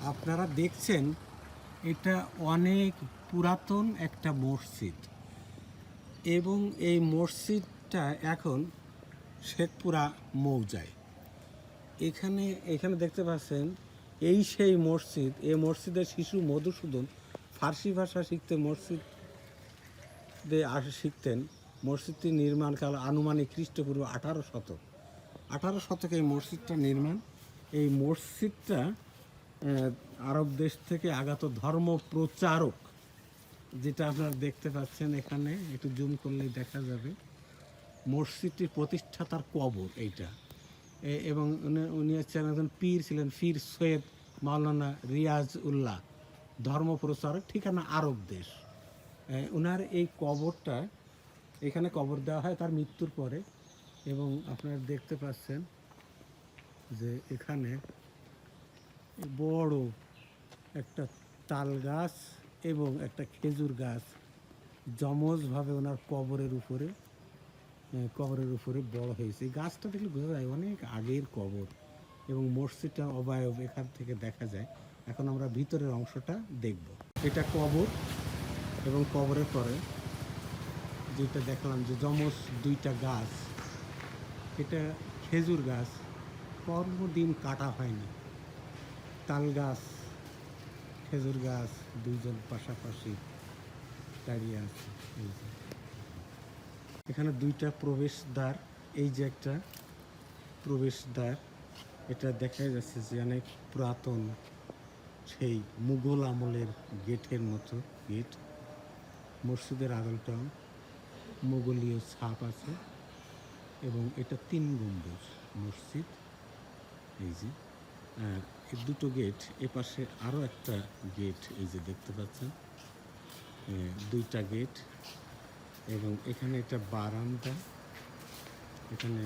আপনারা দেখছেন, এটা অনেক পুরাতন একটা মসজিদ। এবং এই মসজিদটা এখন শেখপুরা মৌজায়। এখানে এখানে দেখতে পাচ্ছেন, এই সেই মসজিদ, এই মসজিদের শিশু মধুসূদন ফার্সি ভাষা শিখতে মসজিদ আসে, শিখতেন। মসজিদটি নির্মাণকাল আনুমানিক খ্রিস্টপূর্ব আঠারো শতক। আঠারো শতকে এই মসজিদটা নির্মাণ। এই মসজিদটা আরব দেশ থেকে আগত ধর্ম প্রচারক যেটা আপনারা দেখতে পাচ্ছেন এখানে, একটু জুম করলেই দেখা যাবে। মসজিদটির প্রতিষ্ঠাতার কবর এইটা। এবং উনি- হচ্ছেন একজন পীর ছিলেন, পীর সৈয়দ মাওলানা রিয়াজ উল্লাহ ধর্ম প্রচারক ঠিকানা আরব দেশ। ওনার এই কবরটা, এখানে কবর দেওয়া হয় তার মৃত্যুর পরে। এবং আপনারা দেখতে পাচ্ছেন যে এখানে বড় একটা তাল গাছ এবং একটা খেজুর গাছ জমজভাবে ওনার কবরের উপরে কবরের উপরে বড় হয়েছে। এই গাছটা দেখলে বোঝা যায় অনেক আগের কবর এবং মসজিদটা অবায়ব এখান থেকে দেখা যায়। এখন আমরা ভিতরের অংশটা দেখব। এটা কবর এবং কবরের পরে যেটা দেখলাম যে যমজ দুইটা গাছ, এটা খেজুর গাছ। কর্মদিন কাটা হয়নি। তাল গাছ, খেজুর গাছ দুইজন পাশাপাশি দাঁড়িয়ে আছে। এই যে। এখানে দুইটা প্রবেশদ্বার, এই যে একটা প্রবেশদ্বার, এটা দেখা যাচ্ছে যে অনেক পুরাতন সেই মুঘল আমলের গেটের মতো গেট। মসজিদের আদলটাও মোগলীয় ছাপ আছে এবং এটা তিন গম্বুজ মসজিদ, এই যে। আর এই দুটো গেট এপাশে আরও একটা গেট এই যে দেখতে পাচ্ছেন। দুইটা গেট এবং এখানে একটা বারান্দা। এখানে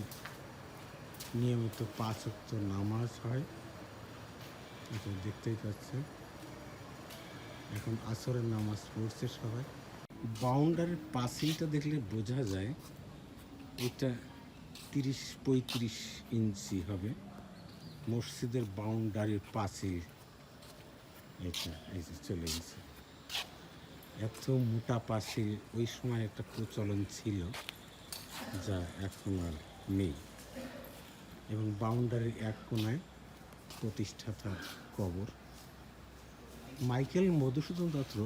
নিয়মিত পাঁচ ওয়াক্ত নামাজ হয়। এটা দেখতেই পাচ্ছেন। এখন আসরের নামাজ পড়ছে সবাই। বাউন্ডারির পাসিংটা দেখলে বোঝা যায়, এটা তিরিশ পঁয়ত্রিশ ইঞ্চি হবে। মসজিদের বাউন্ডারির পাশে এটা, এই যে চলে গেছে। এত মোটা পাশে ওই সময় একটা প্রচলন ছিল যা এখন আর নেই। এবং বাউন্ডারির এক কোনায় প্রতিষ্ঠাতা কবর। মাইকেল মধুসূদন দত্ত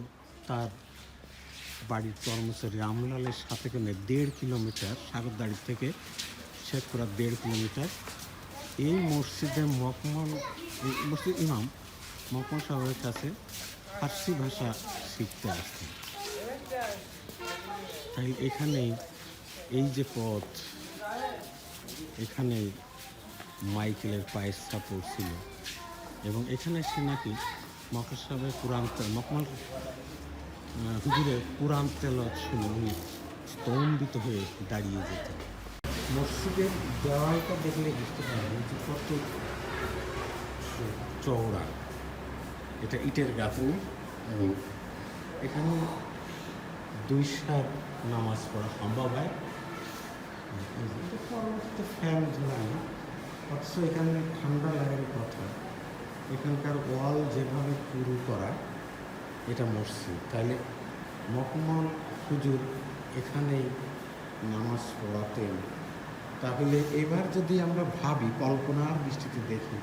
তার বাড়ির কর্মচারী রামলালের সাথে কেনে দেড় কিলোমিটার সাগরদাড়ি থেকে শেখপুরা দেড় কিলোমিটার এই মসজিদে মকমল মসজিদ ইমাম মকমল সাহেবের কাছে ফার্সি ভাষা শিখতে আসতেন। তাই এখানেই এই যে পথ, এখানে মাইকেলের পায়ের ছাপ ছিল। এবং এখানে সে নাকি মকর সাহেবের কোরআন মকমল হুজুরের কোরআন তেলত শুনে উনি স্তম্ভিত হয়ে দাঁড়িয়ে যেতেন। মসজিদের দেওয়ালটা দেখলে বুঝতে পারবেন, যে কত চওড়া। এটা ইটের গাঁথনি এবং এখানে দুই সার নামাজ পড়া সম্ভব হয়। পরবর্তীতে ফ্যান ঝোলানো অথচ এখানে ঠান্ডা লাগার কথা। এখানকার ওয়াল যেভাবে পুরু করা, এটা মসজিদ। তাহলে মকমল হুজুর এখানেই নামাজ পড়াতেন। তাহলে এবার যদি আমরা ভাবি, কল্পনার দৃষ্টিতে দেখি,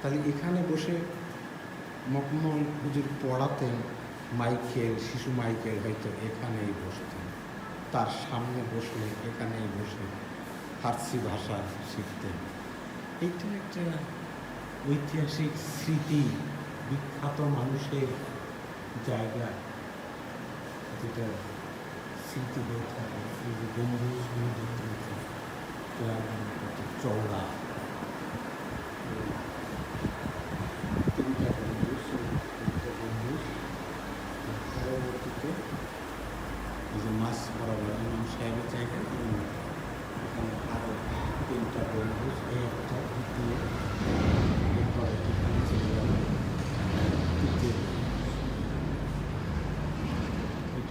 তাহলে এখানে বসে মকমল হুজুর পড়াতেন মাইকেল, শিশু মাইকেল হয়তো এখানেই বসতেন। তার সামনে বসলে এখানেই বসে ফার্সি ভাষা শিখতেন। এইটা একটা ঐতিহাসিক স্মৃতি, বিখ্যাত মানুষের জায়গা, যেটা স্মৃতি হয়ে থাকে গম্বুজগুলো চওড়া তিনটা গম্বুজ তিনটা গম্বুজ এই যে মাছ বরাবর ইমাম সাহেবের জায়গা এবং এখানে আরও তিনটা গম্বুজ এই একটা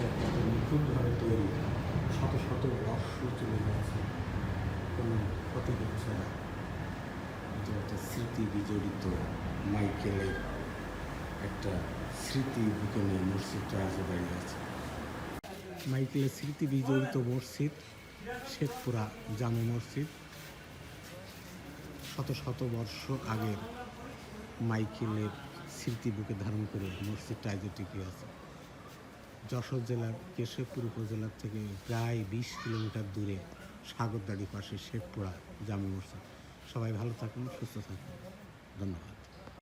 এটা নিখুঁতভাবে তৈরি শত শত বর্ষ চলে যাচ্ছে কোনো ক্ষতি হচ্ছে না। এটা একটা স্মৃতি বিজড়িত মাইকেলের একটা স্মৃতি বুকে নিয়ে মসজিদটা আজও দাঁড়িয়ে আছে। মাইকেলের স্মৃতি বিজড়িত মসজিদ, শেখপুরা জামে মসজিদ। শত শত বর্ষ আগের মাইকেলের স্মৃতি বুকে ধারণ করে মসজিদটা আজও টিকে আছে। যশোর জেলার কেশবপুর উপজেলার থেকে প্রায় বিশ কিলোমিটার দূরে সাগরদাড়ি পাশে শেখপুরা জামে মসজিদ। সবাই ভালো থাকুন সুস্থ থাকুন। ধন্যবাদ।